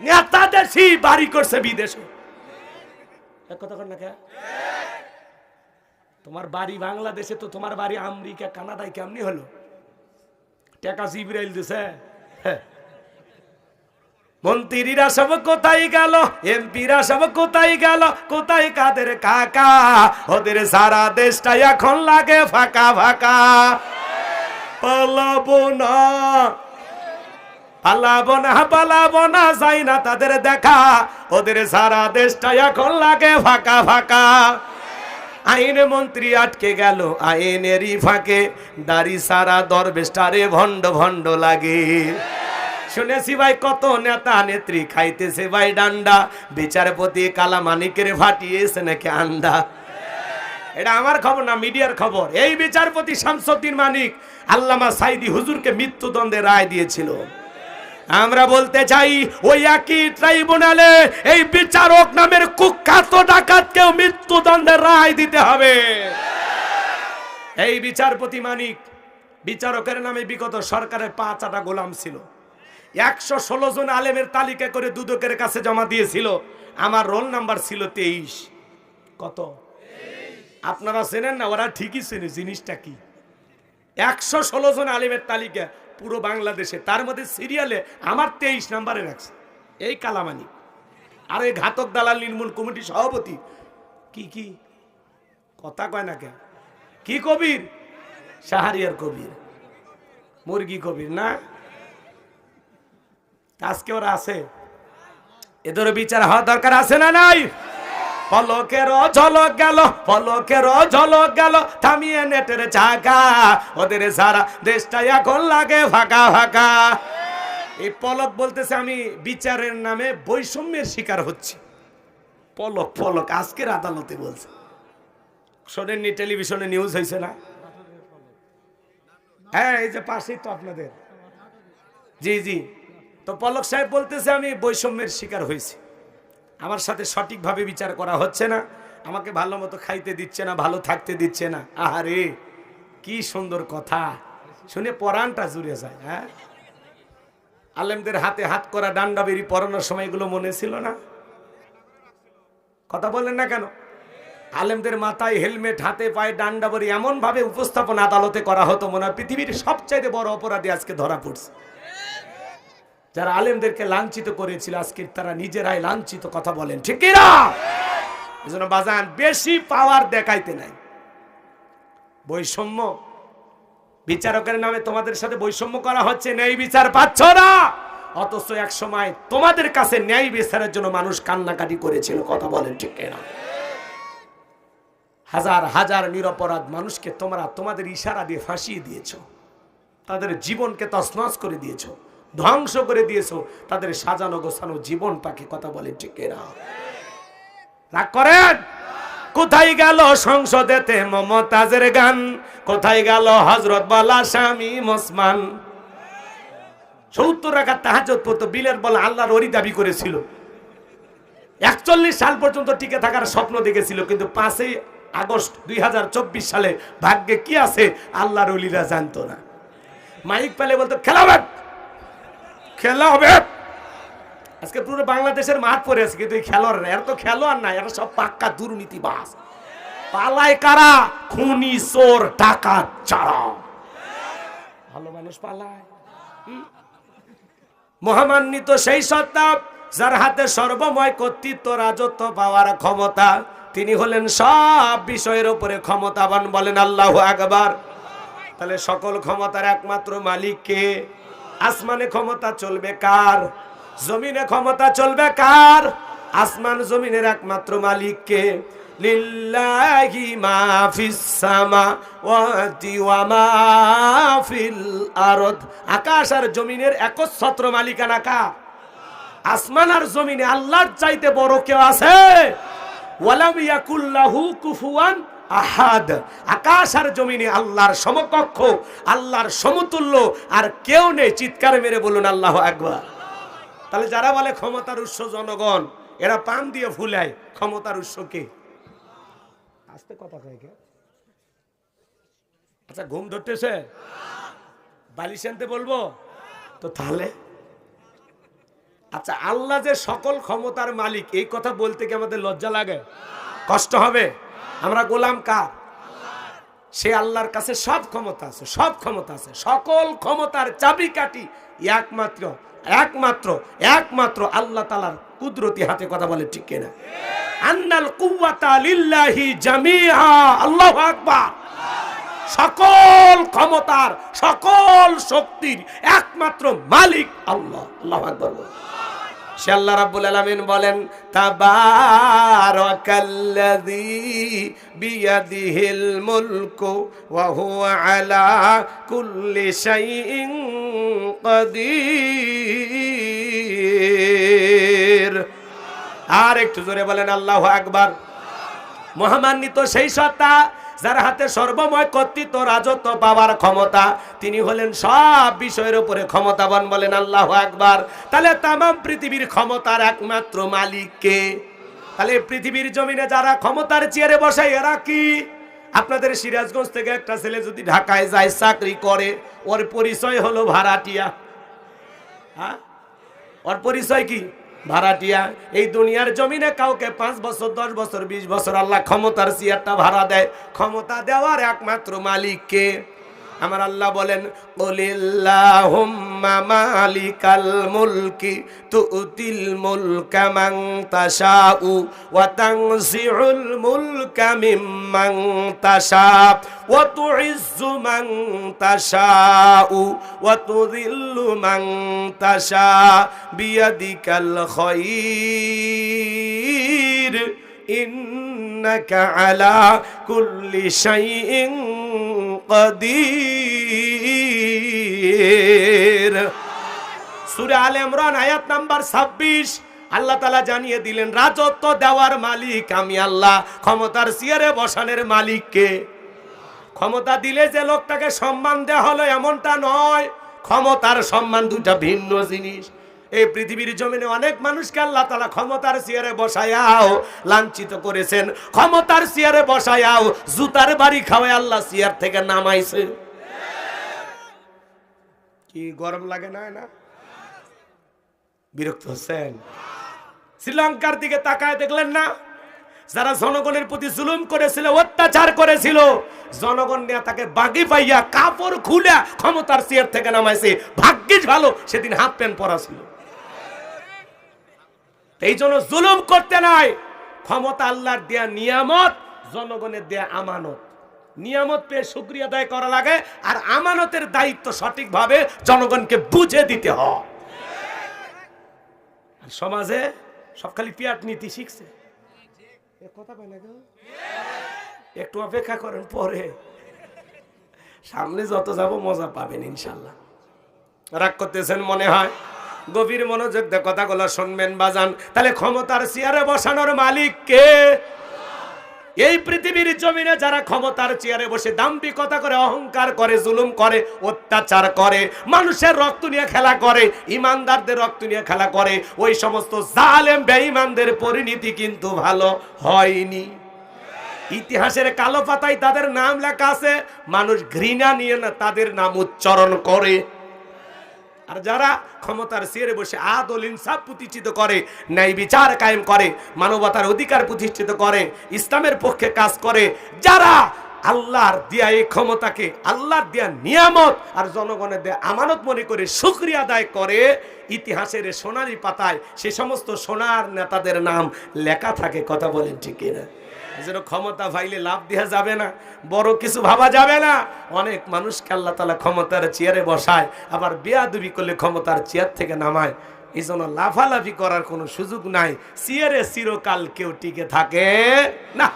নেতা বাড়ি করছে বিদেশে? তোমার বাড়ি বাংলাদেশে তো তোমার বাড়ি আমেরিকা, কানাডায় কেমনি হলো? টাকা জিব্রাইল দিছে। হ্যাঁ। মন্ত্রীরা সব কোথায় গেল? এমপিরা সব কোথায় গেল? কোথায় কাদের কাকা? ওদের সারা দেশটা এখন লাগে ফাঁকা ফাঁকা। পালাবো না। পালাবো না পালাবো না যাই না তাদের দেখা। ওদের সারা দেশটা এখন লাগে ফাঁকা ফাঁকা। আইন মন্ত্রী আটকে গেল, আইনেরই ফাঁকে। দাড়ি সারা দরবেশটারে ভণ্ড ভণ্ড লাগে। শুনেছি ভাই, কত নেতা নেত্রী খাইতেছে ভাই ডান্ডা। বিচারপতি কালা মানিকের ফাটিয়েছে নাকি আন্ডা? এটা আমার খবর না, মিডিয়ার খবর। এই বিচারপতি শামসুদ্দিন মানিক আল্লামা সাইদি হুজুরকে মৃত্যুদণ্ডে রায় দিয়েছিল। আমরা বলতে চাই, ওই একই ট্রাইব্যুনালে এই বিচারক নামের কুখ্যাত ডাকাতকেও মৃত্যুদণ্ডের রায় দিতে হবে। এই বিচারপতি মানিক, বিচারকের নামে বিগত সরকারের পাঁচ আটা গোলাম ছিল। একশো ষোলো জন আলেমের তালিকা করে দুদকের কাছে জমা দিয়েছিল। আমার রোল নাম্বার ছিল তেইশ। কত? আপনারা চেনেন না, ওরা ঠিকই চেনে, জিনিসটা কি? একশো ষোলো জন আলেমের তালিকা। পুরো বাংলাদেশে, তার মধ্যে সিরিয়ালে আমার তেইশ নাম্বারে রাখছে এই কালামানি। আর এই ঘাতক দালাল, নির্মূল কমিটি সভাপতি। কি কি? কথা কয় না কেন? কি কবির? সাহারিয়ার কবির। মুরগি কবির, না? আজকে ওরা আছে। এদেরও বিচার হওয়া দরকার আছে না নাই? পলকের ঝলক গেল, পলকের ঝলক গেল, থামিয়ে নেটের চাকা। ওদের সারা দেশটা এখন লাগে ফাঁকা ফাঁকা। এই পলক বলতেছে আমি বিচারের নামে বৈষম্যের শিকার হচ্ছি। পলক পলক, আজকের আদালতে বলছে। শোনেননি, টেলিভিশনে নিউজ হয়েছে না? হ্যাঁ এই যে পাশেই তো আপনাদের। জি জি। তো পলক সাহেব বলতেছে আমি বৈষম্যের শিকার হয়েছি আমার সাথে সঠিকভাবে বিচার করা হচ্ছে না। আমাকে ভালো মতো খাইতে দিচ্ছে না, ভালো থাকতে দিচ্ছে না। আহারে, কি সুন্দর কথা। শুনে পরাণটা জুড়ে যায় হ্যাঁ? আলেমদের হাতে হাত করা ডান্ডা বেরি পরানোর সময় এগুলো মনে ছিল না? কথা বলেন না কেন? আলেমদের মাথায় হেলমেট, হাতে পায়ে ডান্ডা বড়ি এমন ভাবে উপস্থাপন আদালতে করা হতো মনে হয় পৃথিবীর সবচাইতে বড় অপরাধী আজকে ধরা পড়ছে। যারা আলেমদেরকে লাঞ্ছিত করেছিল, আজকে তারা নিজেরাই লাঞ্ছিত কথা বলেন। ঠিক এজন্য বাজান, বেশি পাওয়ার দেখাইতে নাই। বৈষম্য, বিচারকের নামে তোমাদের সাথে বৈষম্য করা হচ্ছে, ন্যায় বিচার পাচ্ছ না। অথচ এক সময় তোমাদের কাছে ন্যায় বিচারের জন্য মানুষ কান্নাকাটি করেছিল, কথা বলেন, ঠিক না? হাজার হাজার নিরপরাধ মানুষকে তোমরা তোমাদের ইশারা দিয়ে ফাঁসিয়ে দিয়েছ। তাদের জীবনকে তছনছ করে দিয়েছ। ধ্বংস করে দিয়েছ, তাদের সাজানো গোছানো জীবন পাখি কথা বলে ঠিক রাগ করেন? কোথায় গেল সংসদেতে মমতাজের গান? কোথায় গেল হজরত বালা স্বামী মোসমান সত্তর রাখার তাহাজত পড়তো, বিলের বলে আল্লাহর ওরি দাবি করেছিল। একচল্লিশ সাল পর্যন্ত টিকে থাকার স্বপ্ন দেখেছিল, কিন্তু পাঁচই আগস্ট দুই হাজার চব্বিশ সালে ভাগ্যে কি আছে, আল্লাহর অলিরা জানতো না। মাইক পেলে বলতো খেলা হবে খেলা হবে। আজকে পুরো বাংলাদেশের মাঠ পড়ে আছে, কিন্তু এই খেলোয়াড় না এরা তো খেলোয়াড় না এরা সব পাক্কা দুর্নীতিবাস পালায় কারা? খুনি, চোর টাকা চারা ভালো মানুষ পালায়। মহামান্বিত সেই সত্তা, যার হাতে সর্বময় কর্তৃত্ব, রাজত্ব পাওয়ার ক্ষমতা, তিনি হলেন সব বিষয়ের উপরে ক্ষমতাবান বলেন আল্লাহ আকবার। তাহলে সকল ক্ষমতার একমাত্র মালিককে আসমানে ক্ষমতা চলবে কার? জমিনে ক্ষমতা চলবে কার? আসমান জমিনের একমাত্র মালিককে লিল্লাহি মা ফিস ওয়া মা ফিল আরদ। আকাশ আর জমিনের একচ্ছত্র মালিকানা কার? আসমান আর জমিনে আল্লাহর চাইতে বড় কেউ আছে? ওয়ালাম ইয়াকুল্লাহু কুফুয়ান আহাদ, আকাশ আর জমিনে আল্লাহর সমকক্ষ, আল্লাহর সমতুল্য, আর কেউ নেই। চিৎকার মেরে বলুন, আল্লাহ একবার তাহলে যারা বলে ক্ষমতার উৎস জনগণ, এরা পান দিয়ে ফুলায়। ক্ষমতার উৎস কে? আস্তে কথা কয় আচ্ছা ঘুম ধরতেছে? বালিশ আনতে বলব? তো তাহলে? আচ্ছা আল্লাহ যে সকল ক্ষমতার মালিক, এই কথা বলতে কি আমাদের লজ্জা লাগে? কষ্ট হবে? আমরা গোলাম কার? সে আল্লাহর কাছে সব ক্ষমতা আছে, সব ক্ষমতা আছে। সকল ক্ষমতার চাবিকাঠি একমাত্র একমাত্র একমাত্র আল্লাহ তালার কুদরতি হাতে কথা বলে, ঠিক কিনা? আন্নাল কুওয়াতা লিল্লাহি জামিআ, আল্লাহু আকবার। সকল ক্ষমতার, সকল শক্তির একমাত্র মালিক আল্লাহ, আল্লাহু আকবার। সে আল্লাহ রাব্বুল আলামিন বলেন, তাবারাকাল্লাযী বিয়াদিহিল মুলকু ওয়া হুয়া আলা কুল্লি শাইইন কাদির। আর একটু জোরে বলেন, আল্লাহু আকবার। মহামান্বিত সেই সত্তা যার হাতে সর্বময় কর্তৃত্ব, রাজত্ব পাওয়ার ক্ষমতা, তিনি হলেন সব বিষয়ের উপরে ক্ষমতাবান বলেন আল্লাহ আকবার। তাহলে তাম পৃথিবীর ক্ষমতার একমাত্র মালিককে তাহলে পৃথিবীর জমিনে যারা ক্ষমতার চেয়ারে বসে, এরা কি? আপনাদের সিরাজগঞ্জ থেকে একটা ছেলে যদি ঢাকায় যায়, চাকরি করে, ওর পরিচয় হলো ভাড়াটিয়া। হ্যাঁ? ওর পরিচয় কি? ভাড়াটিয়া এই দুনিয়ার জমিনে কাউকে পাঁচ বছর, দশ বছর, বিশ বছর আল্লাহ ক্ষমতার চেয়ারটা ভাড়া দেয়। ক্ষমতা দেওয়ার একমাত্র মালিককে আমার আল্লাহ বলেন, কলিল্লাহুম্মা মালিকাল মুলকি তুতিল মুলকা মান তাশাউ ওয়া তানজিউল মুলকা মিম্মান তাশা ওয়া তুইজ্জু মান তাশাউ ওয়া তুযিল্লু মান তাশা বিয়াদিকাল খায়র ইন্নাকা আলা কুল্লি শাইইন কদির সূরা আলে ইমরান, আয়াত নাম্বার 26 আল্লাহ তালা জানিয়ে দিলেন, রাজত্ব দেওয়ার মালিক আমি আল্লাহ, ক্ষমতার চেয়ারে বসানের মালিককে। ক্ষমতা দিলে যে লোকটাকে সম্মান দেওয়া হলো এমনটা নয়, ক্ষমতার সম্মান দুটা ভিন্ন জিনিস। এই পৃথিবীর জমিনে অনেক মানুষকে আল্লাহ তালা ক্ষমতার চেয়ারে বসায়াও, লাঞ্ছিত করেছেন। ক্ষমতার চেয়ারে বসায়াও, জুতার বাড়ি খাওয়ায় আল্লাহ চেয়ার থেকে নামাইছে। কি গরম লাগে না না? বিরক্ত হচ্ছেন? শ্রীলঙ্কার দিকে তাকায় দেখলেন না? যারা জনগণের প্রতি জুলুম করেছিল, অত্যাচার করেছিল, জনগণ নিয়ে তাকে বাগি পাইয়া, কাপড় খুলে ক্ষমতার চেয়ার থেকে নামাইছে। ভাগ্যিস ভালো, সেদিন হাফ প্যান্ট পরা ছিল। এই জন্য জুলুম করতে নাই। ক্ষমতা আল্লাহর দেয়া নিয়ামত, জনগণের দেয়া আমানত। নিয়ামত পেয়ে শুক্রিয়া আদায় করা লাগে আর আমানতের দায়িত্ব সঠিকভাবে জনগণকে বুঝে দিতে হয়। সমাজে সব খালি পিয়াট নীতি শিখছে। একটু অপেক্ষা করেন পরে। সামনে যত যাব মজা পাবেন ইনশাল্লাহ। রাগ করতেছেন মনে হয়? গভীর মনোযোগ দিয়ে কথাগুলো শুনবেন, বাজান। তাহলে ক্ষমতার চেয়ারে বসানোর মালিক কে? এই পৃথিবীর জমিনে যারা ক্ষমতার চেয়ারে বসে দাম্ভিকতা করে, অহংকার করে, জুলুম করে, অত্যাচার করে, মানুষের রক্ত নিয়ে খেলা করে, ইমানদারদের রক্ত নিয়ে খেলা করে, ওই সমস্ত জালেম, বেঈমানদের পরিণতি কিন্তু ভালো হয়নি। ইতিহাসের কালো পাতায় তাদের নাম লেখা আছে, মানুষ ঘৃণা নিয়ে না তাদের নাম উচ্চারণ করে। আর যারা ক্ষমতার সিয়ারে বসে আদল ইনসাফ প্রতিষ্ঠিত করে, ন্যায় বিচার কায়েম করে, মানবতার অধিকার প্রতিষ্ঠিত করে, ইসলামের পক্ষে কাজ করে, যারা আল্লাহর দেয়া এই ক্ষমতাকে, আল্লাহর দেয়া নিয়ামত আর জনগণের দেয়া আমানত মনে করে শুক্রিয়া আদায় করে, ইতিহাসের সোনালি পাতায় সে সমস্ত সোনার নেতাদের নাম লেখা থাকে, কথা বলেন ঠিক কিনা? যেন ক্ষমতা ভাইলে লাভ দেওয়া যাবে না, বড় কিছু ভাবা যাবে না। অনেক মানুষকে আল্লাহ তালা ক্ষমতার চেয়ারে বসায়, আবার বেয়াদুবি করলে ক্ষমতার চেয়ার থেকে নামায়। এই জন্য লাফালাফি করার কোনো সুযোগ নাই, চেয়ারে চিরকাল কেউ টিকে থাকে না।